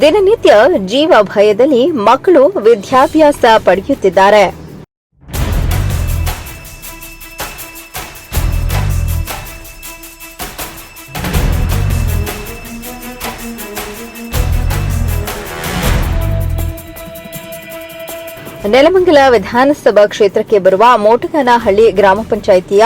ದಿನನಿತ್ಯ ಜೀವ ಭಯದಲ್ಲಿ ಮಕ್ಕಳು ವಿದ್ಯಾಭ್ಯಾಸ ಪಡೆಯುತ್ತಿದ್ದಾರೆ. ನೆಲಮಂಗಲ ವಿಧಾನಸಭಾ ಕ್ಷೇತ್ರಕ್ಕೆ ಬರುವ ಮೋಟಗನಹಳ್ಳಿ ಗ್ರಾಮ ಪಂಚಾಯಿತಿಯ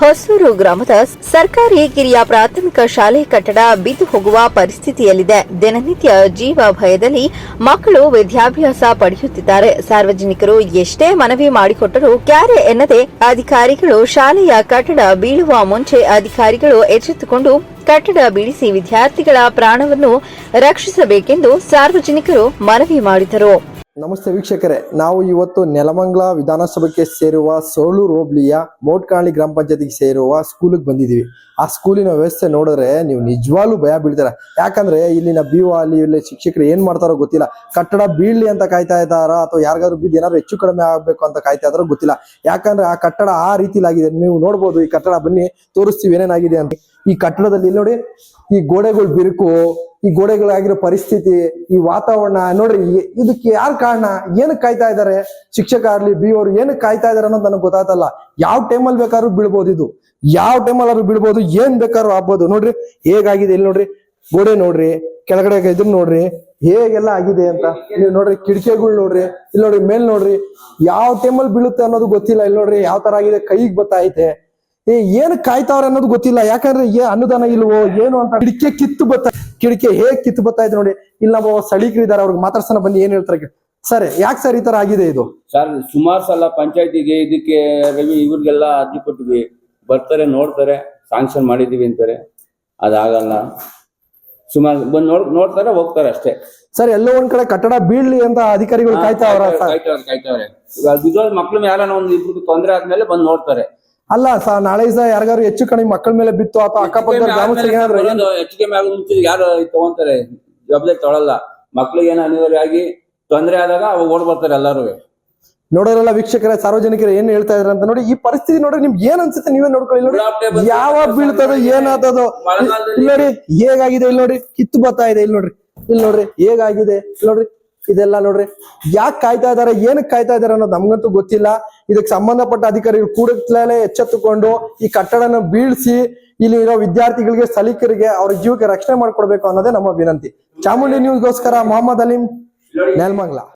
ಹೊಸೂರು ಗ್ರಾಮದ ಸರ್ಕಾರಿ ಕಿರಿಯ ಪ್ರಾಥಮಿಕ ಶಾಲೆ ಕಟ್ಟಡ ಬಿದ್ದು ಹೋಗುವ ಪರಿಸ್ಥಿತಿಯಲ್ಲಿದೆ. ದಿನನಿತ್ಯ ಜೀವ ಭಯದಲ್ಲಿ ಮಕ್ಕಳು ವಿದ್ಯಾಭ್ಯಾಸ ಪಡೆಯುತ್ತಿದ್ದಾರೆ. ಸಾರ್ವಜನಿಕರು ಎಷ್ಟೇ ಮನವಿ ಮಾಡಿಕೊಟ್ಟರೂ ಕ್ಯಾರೆ ಎನ್ನದೆ ಅಧಿಕಾರಿಗಳು ಶಾಲೆಯ ಕಟ್ಟಡ ಬೀಳುವ ಮುಂಚೆ ಅಧಿಕಾರಿಗಳು ಎಚ್ಚೆತ್ತುಕೊಂಡು ಕಟ್ಟಡ ಬೀಳಿಸಿ ವಿದ್ಯಾರ್ಥಿಗಳ ಪ್ರಾಣವನ್ನು ರಕ್ಷಿಸಬೇಕೆಂದು ಸಾರ್ವಜನಿಕರು ಮನವಿ ಮಾಡಿದರು. ನಮಸ್ತೆ ವೀಕ್ಷಕರೇ, ನಾವು ಇವತ್ತು ನೆಲಮಂಗ್ಲ ವಿಧಾನಸಭೆಗೆ ಸೇರುವ ಸೋಳೂರು ಹೋಬಳಿಯ ಮೋಟ್ಕಾಳಿ ಗ್ರಾಮ ಪಂಚಾಯತಿಗೆ ಸೇರುವ ಸ್ಕೂಲಿಗೆ ಬಂದಿದ್ದೀವಿ. ಆ ಸ್ಕೂಲಿನ ವ್ಯವಸ್ಥೆ ನೋಡಿದ್ರೆ ನೀವು ನಿಜವಾಗ್ಲೂ ಭಯ ಬೀಳ್ತಾರೆ. ಯಾಕಂದ್ರೆ ಇಲ್ಲಿನ ಬಿ ಅಲ್ಲಿ ಇಲ್ಲಿ ಶಿಕ್ಷಕರು ಏನ್ ಮಾಡ್ತಾರೋ ಗೊತ್ತಿಲ್ಲ. ಕಟ್ಟಡ ಬೀಳ್ಲಿ ಅಂತ ಕಾಯ್ತಾ ಇದ್ದಾರಾ ಅಥವಾ ಯಾರಿಗಾದ್ರು ಬಿದ್ದು ಏನಾದ್ರು ಹೆಚ್ಚು ಕಡಿಮೆ ಆಗ್ಬೇಕು ಅಂತ ಕಾಯ್ತಾ ಇದಾರೋ ಗೊತ್ತಿಲ್ಲ. ಯಾಕಂದ್ರೆ ಆ ಕಟ್ಟಡ ಆ ರೀತಿಲಾಗಿದೆ. ನೀವು ನೋಡ್ಬೋದು ಈ ಕಟ್ಟಡ ಬನ್ನಿ, ತೋರಿಸ್ತೀವಿ ಏನೇನಾಗಿದೆ ಅಂತ. ಈ ಕಟ್ಟಡದಲ್ಲಿ ನೋಡಿ, ಈ ಗೋಡೆಗಳು ಬಿರುಕು, ಈ ಗೋಡೆಗಳಾಗಿರೋ ಪರಿಸ್ಥಿತಿ, ಈ ವಾತಾವರಣ, ನೋಡ್ರಿ ಇದಕ್ಕೆ ಯಾರು ಕಾರಣ? ಏನಕ್ಕೆ ಕಾಯ್ತಾ ಇದ್ದಾರೆ ಶಿಕ್ಷಕ ಆಗ್ಲಿ, ಬಿ ಅವರು ಏನಕ್ಕೆ ಕಾಯ್ತಾ ಇದಾರೆ ಅನ್ನೋದು ನನಗೆ ಗೊತ್ತಾಗ್ತಲ್ಲ ಯಾವ ಟೈಮಲ್ಲಿ ಬೇಕಾದ್ರು ಬೀಳ್ಬೋದು ಇದು. ಯಾವ ಟೈಮಲ್ಲಿ ಬೀಳ್ಬೋದು, ಏನ್ ಬೇಕಾದ್ರೂ ಆಗ್ಬೋದು. ನೋಡ್ರಿ, ಹೇಗಾಗಿದೆ ಇಲ್ಲಿ ನೋಡ್ರಿ, ಗೋಡೆ ನೋಡ್ರಿ, ಕೆಳಗಡೆ ಇದನ್ನ ನೋಡ್ರಿ, ಹೇಗೆಲ್ಲ ಆಗಿದೆ ಅಂತ. ನೀವು ನೋಡ್ರಿ, ಕಿಟಕಿಗಳು ನೋಡ್ರಿ, ಇಲ್ಲಿ ನೋಡ್ರಿ, ಮೇಲ್ ನೋಡ್ರಿ, ಯಾವ ಟೈಮಲ್ಲಿ ಬೀಳುತ್ತೆ ಅನ್ನೋದು ಗೊತ್ತಿಲ್ಲ. ಇಲ್ಲಿ ನೋಡ್ರಿ, ಯಾವ ತರ ಆಗಿದೆ, ಕೈಗೆ ಬತ್ತಾ ಐತೆ. ಏ ಏನ್ ಕಾಯ್ತಾವ್ರೆ ಅನ್ನೋದು ಗೊತ್ತಿಲ್ಲ. ಯಾಕಂದ್ರೆ ಏ ಅನುದಾನ ಇಲ್ವೋ ಏನು ಅಂತ ಕಿಡಿಕೆ ಕಿತ್ತು ಬತ್ತ ಕಿಡಿಕೆ ಹೇಗ್ ಕಿತ್ತು ಬತ್ತಾ ಇದೆ ನೋಡಿ. ಇಲ್ಲಿ ನಮ್ಮ ಸ್ಥಳೀಕರು ಇದಾರೆ ಅವ್ರಿಗೆ ಮಾತಾಡ್ಸೋಣ ಬನ್ನಿ ಏನ್ ಹೇಳ್ತಾರೆ ಸರ್ ಯಾಕೆ ಸರ್ ಈ ತರ ಆಗಿದೆ ಇದು? ಸರ್ ಸುಮಾರು ಸಲ ಪಂಚಾಯತಿಗೆ ಇದಕ್ಕೆ ರವಿ ಇವ್ರಿಗೆಲ್ಲ ಅರ್ಜಿ ಕೊಟ್ಟಿದ್ವಿ. ಬರ್ತಾರೆ ನೋಡ್ತಾರೆ ಸಾಂಕ್ಷನ್ ಮಾಡಿದೀವಿ ಅಂತಾರೆ. ಅದಾಗಲ್ಲ. ಸುಮಾರು ಬಂದು ನೋಡ್ ನೋಡ್ತಾರೆ ಹೋಗ್ತಾರೆ ಅಷ್ಟೇ. ಸರ್ ಎಲ್ಲೋ ಒಂದ್ ಕಡೆ ಕಟ್ಟಡ ಬೀಳ್ಲಿ ಅಂತ ಅಧಿಕಾರಿಗಳು ಕಾಯ್ತಾವ್ರೆ ಕಾಯ್ತಾವ್ರೆ ಮಕ್ಳು ಯಾರನ್ನ ಒಂದು ಇಬ್ರು ತೊಂದ್ರೆ ಆದ್ಮೇಲೆ ಬಂದು ನೋಡ್ತಾರೆ. ಅಲ್ಲ ಸಾ ನಾಳೆ ಸಹ ಯಾರಿಗಾರು ಹೆಚ್ಚು ಕಡಿಮೆ ಮಕ್ಕಳ ಮೇಲೆ ಬಿತ್ತು ಅಥವಾ ಅಕ್ಕಪಕ್ಕದ ಗ್ರಾಮಸ್ಥರಿಗೆ ಏನಾದ್ರು ಮುಂಚೆ ಯಾರು ತಗೊಂತಾರೆ ಜವಾಬ್ದಾರಿ ತೊಳಲ್ಲ ಮಕ್ಳಿಗೆ ಏನ ಅನಿವಾರ್ಯ ಆಗಿ ತೊಂದ್ರೆ ಆದಾಗ ಅವಾಗ ಓಡ್ ಬರ್ತಾರೆ ಎಲ್ಲಾರು. ನೋಡೋರೆಲ್ಲ ವೀಕ್ಷಕರ ಸಾರ್ವಜನಿಕರು ಏನ್ ಹೇಳ್ತಾ ಇದಾರೆ ಅಂತ ನೋಡಿ ಈ ಪರಿಸ್ಥಿತಿ ನೋಡ್ರಿ ನಿಮ್ಗೆ ಏನ್ ಅನ್ಸುತ್ತೆ ನೀವೇ ನೋಡ್ಕೊಳ್ಳಿ ನೋಡಿ. ಯಾವಾಗ ಬೀಳ್ತದೋ ಏನಾದದೋ. ಇಲ್ಲಿ ನೋಡಿ ಹೇಗಾಗಿದೆ ಇಲ್ಲಿ ನೋಡ್ರಿ ಕಿತ್ತು ಬರ್ತಾ ಇದೆ ಇಲ್ಲಿ ನೋಡ್ರಿ. ಇಲ್ಲಿ ನೋಡ್ರಿ ಹೇಗಾಗಿದೆ ನೋಡ್ರಿ. ಇದೆಲ್ಲ ನೋಡ್ರಿ. ಯಾಕೆ ಕಾಯ್ತಾ ಇದಾರೆ ಏನಕ್ಕೆ ಕಾಯ್ತಾ ಇದಾರೆ ಅನ್ನೋದು ನಮ್ಗಂತೂ ಗೊತ್ತಿಲ್ಲ. ಇದಕ್ಕೆ ಸಂಬಂಧಪಟ್ಟ ಅಧಿಕಾರಿಗಳು ಕೂಡಲೇ ಎಚ್ಚೆತ್ತುಕೊಂಡು ಈ ಕಟ್ಟಡನ ಬೀಳ್ಸಿ ಇಲ್ಲಿ ಇರೋ ವಿದ್ಯಾರ್ಥಿಗಳಿಗೆ, ಸ್ಥಳೀಕರಿಗೆ ಅವ್ರ ಜೀವಕ್ಕೆ ರಕ್ಷಣೆ ಮಾಡ್ಕೊಡ್ಬೇಕು ಅನ್ನೋದೇ ನಮ್ಮ ವಿನಂತಿ. ಚಾಮುಂಡಿ ನ್ಯೂಸ್ಗೋಸ್ಕರ ಮೊಹಮ್ಮದ್ ಅಲೀಂ, ನೆಲ್ಮಂಗ್ಲ.